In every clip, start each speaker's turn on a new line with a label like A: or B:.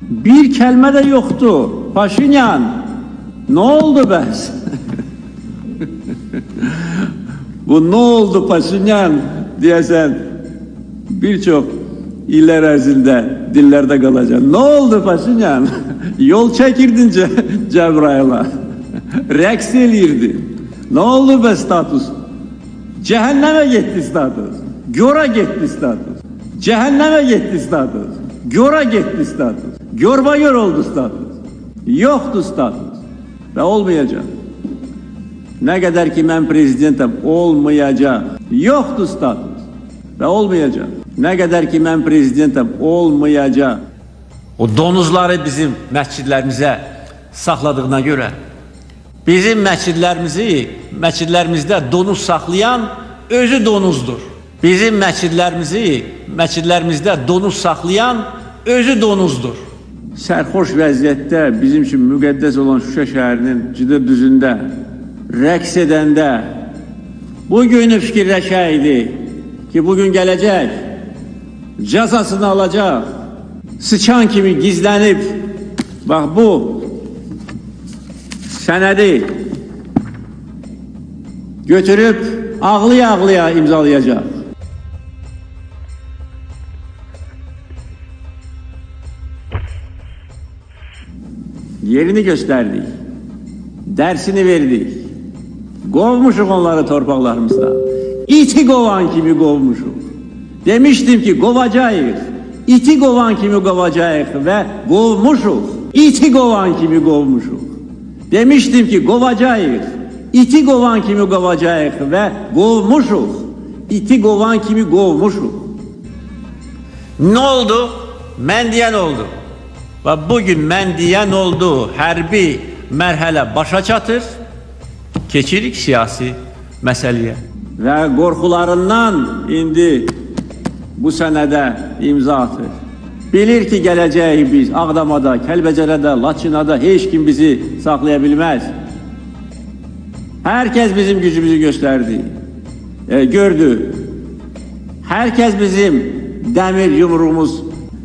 A: Bir kelime de yoktu. Paşinyan, ne oldu bəs? Bu ne oldu Paşinyan diyesen birçok iller ərzində dillərdə qalacaq. Ne oldu Paşinyan? Yol çekirdin Ce- Cebrail'a. Rəqs elirdin. Ne oldu be status? Cehenneme gitti status. Gora gitti status. Cehenneme gitti status. Gora gitti status. Görba gör oldu status. Yoktu status. Ve olmayacak. Ne kadar ki ben prezidentim olmayacak. Yoktu status. Ve olmayacak. Ne kadar ki ben prezidentim olmayacak.
B: O donuzları bizim məscidlərimizə saxladığına görə bizim məscidlərimizi məscidlərimizdə donuz saxlayan özü donuzdur. Bizim məscidlərimizi məscidlərimizdə donuz saxlayan özü donuzdur.
A: Sərxoş vəziyyətdə bizim üçün müqəddəs olan Şuşa şəhərinin cıdır düzündə rəqs edəndə bu günü fikirləşəydi ki bugün gələcək cəzasını alacaq sıçan kimi gizlənib bax bu sənədi götürüb ağlaya-ağlaya imzalayacaq. Yerini gösterdik. Dersini verdik. Kovmuşuk onları torpaklarımızdan. İti kovan kimi kovmuşuk. Demiştim ki kovacağız. İti kovan kimi kovacağız ve kovmuşuk. İti kovan kimi kovmuşuk. Demiştim ki kovacağız. İti kovan kimi kovacağız ve kovmuşuk. İti kovan kimi kovmuşuk.
B: Nə oldu? Mən deyən oldu. Və bu gün mən deyən oldu. Hərbi mərhələ başa çatır. Keçirik siyasi məsələyə.
A: ve korkularından indi bu senede imza atır. Bilir ki geleceği biz Ağdamada, Kəlbəcərədə, Laçınada hiç kim bizi saklayabilmez. Herkes bizim gücümüzü gösterdi, e, gördü. Herkes bizim demir yumruğumuz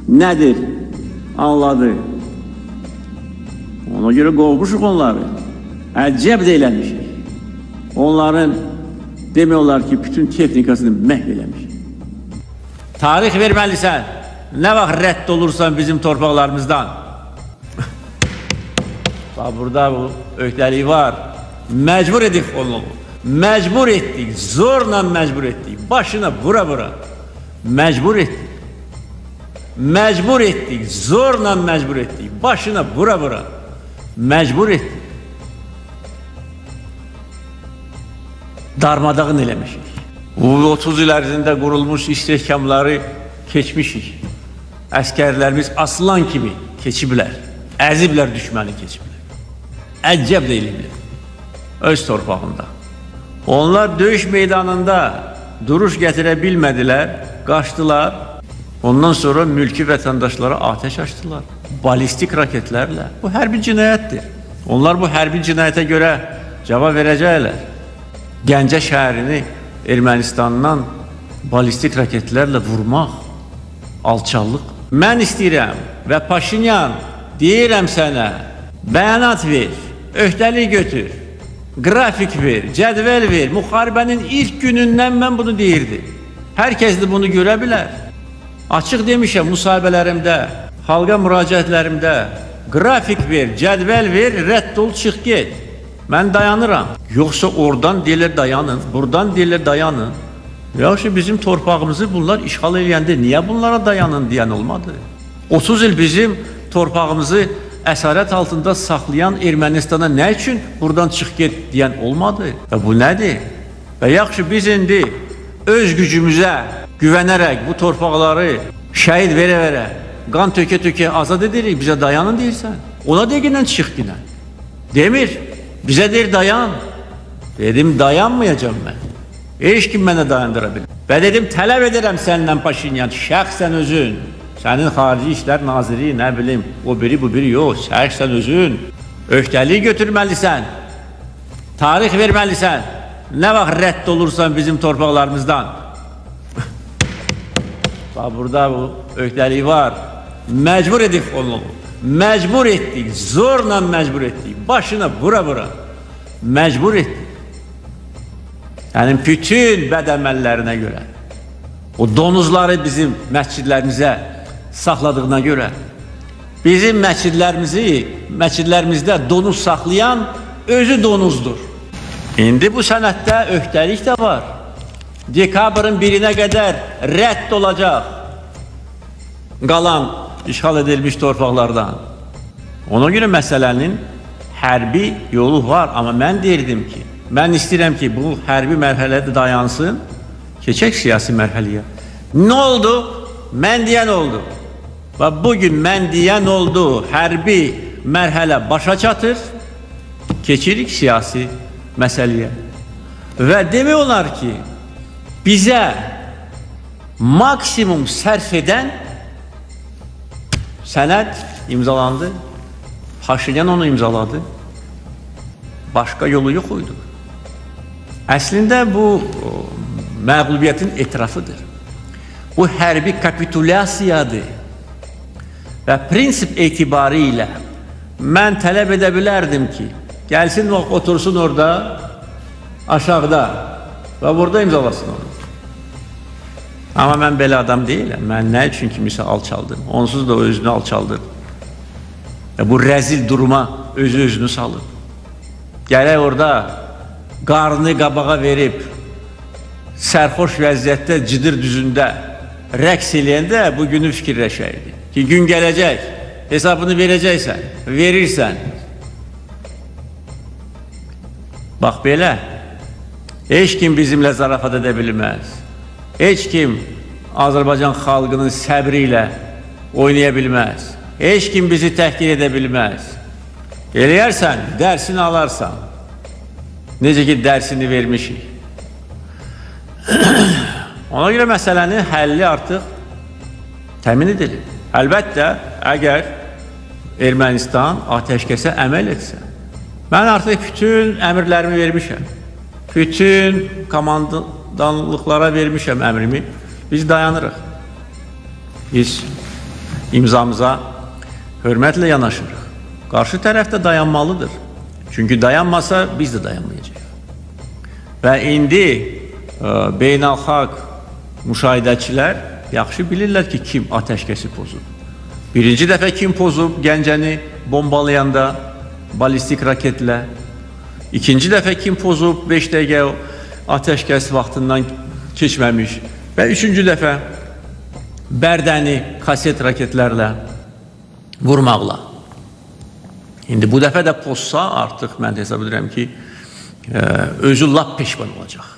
A: nedir anladı. Ona göre kovmuşuk onları. Əcəb eləmişik. Onların demiyorlar ki bütün teknikasını məhv eləmiş.
B: Tarix verməlisən. Nə vaxt rədd olursan bizim torpaqlarımızdan. Bax burada bu öhdəlik var. Məcbur edik onu. Məcbur etdik, zorla məcbur etdik. Başına vura vura. Məcbur etdik. Məcbur etdik, zorla məcbur etdik. Başına vura vura. Məcbur etdik. darmadağın eləmişik. Bu 30 il ərzində qurulmuş istehkamları keçmişik. Əskərlərimiz aslan kimi keçiblər. Əziblər düşməni keçiblər. Əcəb deyiliblər. Öz torpağında. Onlar döyüş meydanında duruş gətirə bilmədilər, qaçdılar. Ondan sonra mülki vətəndaşlara atəş açdılar. Balistik raketlərlə. Bu hərbi cinayətdir. Onlar bu hərbi cinayətə görə cavab verəcəklər. Gəncə şəhərini Ermənistandan balistik raketlərlə vurmaq alçallıq. Mən istəyirəm və Paşinyan deyirəm sənə, bəyanat ver, öhdəlik götür, qrafik ver, cədvəl ver. Müharibənin ilk günündən mən bunu deyirdim. Hər kəs də bunu görə bilər. Açıq demişəm müsahibələrimdə, xalqa müraciətlərimdə qrafik ver, cədvəl ver, rədd ol, çıx get. Mən dayanıram. Yoxsa oradan deyirlər dayanın, buradan deyirlər dayanın. Yaxşı bizim torpağımızı bunlar işğal edəndə niyə bunlara dayanın deyən olmadı? 30 il bizim torpağımızı əsarət altında saxlayan Ermənistana nə üçün buradan çıx get deyən olmadı? Və bu nədir? Və yaxşı biz indi öz gücümüzə güvənərək bu torpaqları şəhid verə-verə, qan tökə-tökə azad edirik, bizə dayanın deyirsən. Ona deginən çıx ginən. Demir, bize der dayan. Dedim dayanmayacağım ben. Hiç kim beni dayandırabilir. Ben dedim talep ederim senden Paşinyan. Şəxsən özün. Senin Xarici İşlər Naziri, ne bileyim, o biri bu biri yok. Şəxsən özün. Öhdəliyi götürməlisən. Tarix verməlisən. Ne vaxt rədd olursan bizim torpaqlarımızdan. Bax burada bu öhdəlik var. məcbur edib onu. Məcbur etdik, zorla məcbur etdik. Başına vura vura. Məcbur etdik. Yəni bütün bəd əməllərinə görə. O donuzları bizim məscidlərimizə saxladığına görə bizim məscidlərimizi, məscidlərimizdə donuz saxlayan özü donuzdur. İndi bu sənətdə öhdəlik də var. Dekabrın 1-nə qədər rədd olacaq qalan işğal edilmiş torpaqlardan. Ona görə məsələnin hərbi yolu var, amma mən deyirdim ki, mən istəyirəm ki, bu hərbi mərhələdə dayansın, keçək siyasi mərhələyə. Nə oldu? Mən deyən oldu. Və bugün mən deyən oldu, hərbi mərhələ başa çatır, keçirik siyasi məsələyə. Və demək olar ki, bizə maksimum sərf edən sənəd imzalandı. Paşinyan onu imzaladı. Başqa yolu yox idi. Əslində bu məğlubiyyətin etirafıdır. Bu hərbi kapitulyasiyadır. Və prinsip etibarı ilə mən tələb edə bilərdim ki, gəlsin otursun orada aşağıda və burada imzalasın onu. Amma mən belə adam deyiləm. Mən nə üçün kimisə alçaldım? Onsuz da özünü alçaldır. Ya bu rəzil duruma özü özünü salır. Gərək orada qarnı qabağa verib sərxoş vəziyyətdə cidir düzündə rəqs eləyəndə bu günü fikirləşəydi. Ki gün gələcək, hesabını verəcəksən, verirsən. Bax belə, heç kim bizimlə zarafat edə bilməz. Heç kim Azərbaycan xalqının səbri ilə oynaya bilməz. Heç kim bizi təhqir edə bilməz. Eləyərsən, dərsini alarsan. Necə ki dərsini vermişik. Ona görə məsələnin həlli artıq təmin edilir. Əlbəttə, əgər Ermənistan atəşkəsə əməl etsə, mən artıq bütün əmrlərimi vermişəm. Bütün komandanlıqlara vermişəm əmrimi. Biz dayanırıq. Biz imzamıza hörmətlə yanaşırıq. Qarşı tərəf də dayanmalıdır. Çünki dayanmasa biz də dayanmayacağıq. Və indi ə, beynəlxalq müşahidəçilər yaxşı bilirlər ki, kim atəşkəsi pozub. Birinci dəfə kim pozub Gəncəni bombalayanda balistik raketlə. İkinci dəfə kim pozub 5 dəqiqə o atəşkəs vaxtından keçməmiş. Və üçüncü dəfə Bərdəni kaset raketlərlə vurmaqla. İndi bu dəfə də pozsa artıq mən hesab edirəm ki, ə, özü lap peşman olacaq.